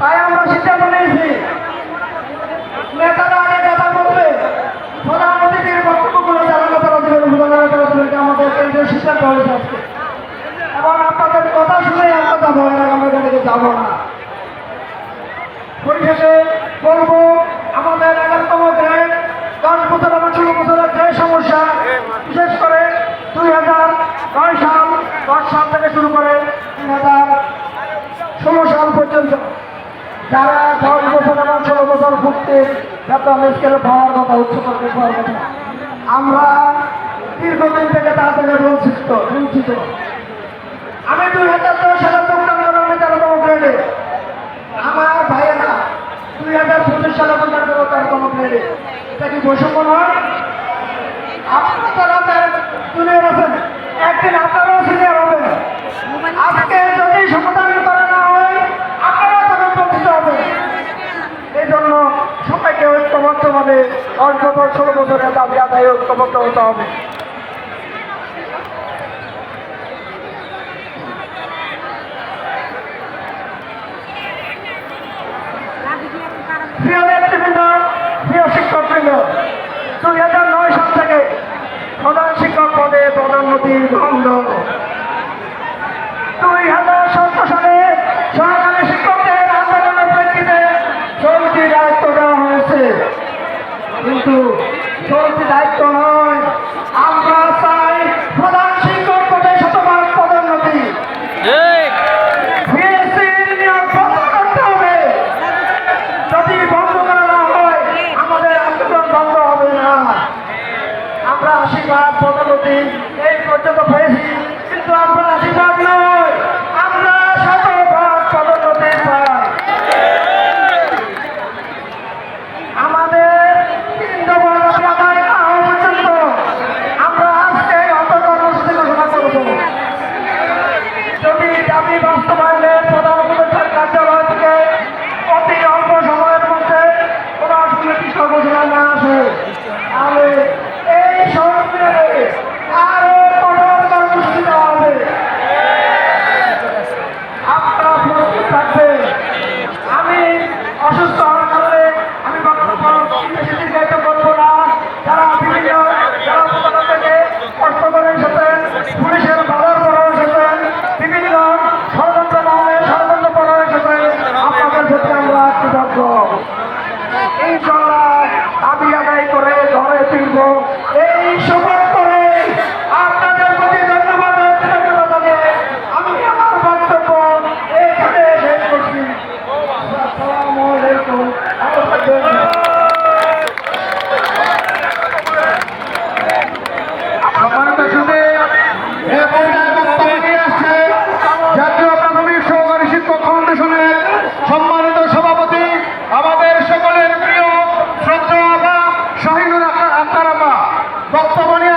তাই আমরা সিদ্ধান্ত নিয়েছি। নেতারা আগে কথা বলবে। প্রধান অতিথির বক্তব্যগুলো যারা নেতারা দেবেন প্রধান নেতারা দেবেন আমাদের কেন্দ্রীয় সিদ্ধান্ত হয়েছে আজকে। এবং আপনাদের কথা শুনে আমরা যাব এর আমরা এখানে যাব না। পরিশেষে বলব, আমাদের এগারোতম গ্রেড, দশ বছর এবং ষোলো বছরের যে সমস্যা, বিশেষ করে দুই হাজার নয় সাল, দশ সাল থেকে শুরু করে দুই হাজার ষোলো সাল পর্যন্ত যারা দশ বছর এবং ষোলো বছর ভুক্তির বেতন স্কেলে পাওয়ার কথা উচ্চ করতে পাওয়ার কথা। আমরা দীর্ঘদিন থেকে তা থেকে বঞ্চিত বঞ্চিত আমি দুই হাজার দশ সালে যোগদান করলাম তেরোতম গ্রেডে আমার ভাইয়েরা দুই হাজার পঁচিশ সালে করব তেরোতম গ্রেডে এটা কি বৈষম্য নয়? আপনারা যারা জুনিয়র আছেন, একদিন আপনারাও সিনিয়র হবেন আজকে যদি সমাধান করা না হয় আপনারাও তখন বঞ্চিত হবে এই জন্য সবাইকে দশ বছর ষোলো বছরের দাবি আদায় ঐক্যবদ্ধ হতে হবে। প্রিয় দুই হাজার নয় সাল থেকে প্রধান শিক্ষক পদে পদোন্নতি বন্ধ দায়িত্ব নয়। আমরা চাই প্রধান শিক্ষক পদে শতভাগ পদোন্নতি। যদি বন্ধ করা না হয় আমাদের আন্দোলন বন্ধ হবে না। আমরা আশীর্বাদ পদোন্নতি এই পর্যন্ত পেয়েছি। ইনশাল্লাহ আমি আদায় করে ঘরে ফিরব। এই সময় বর্তমানে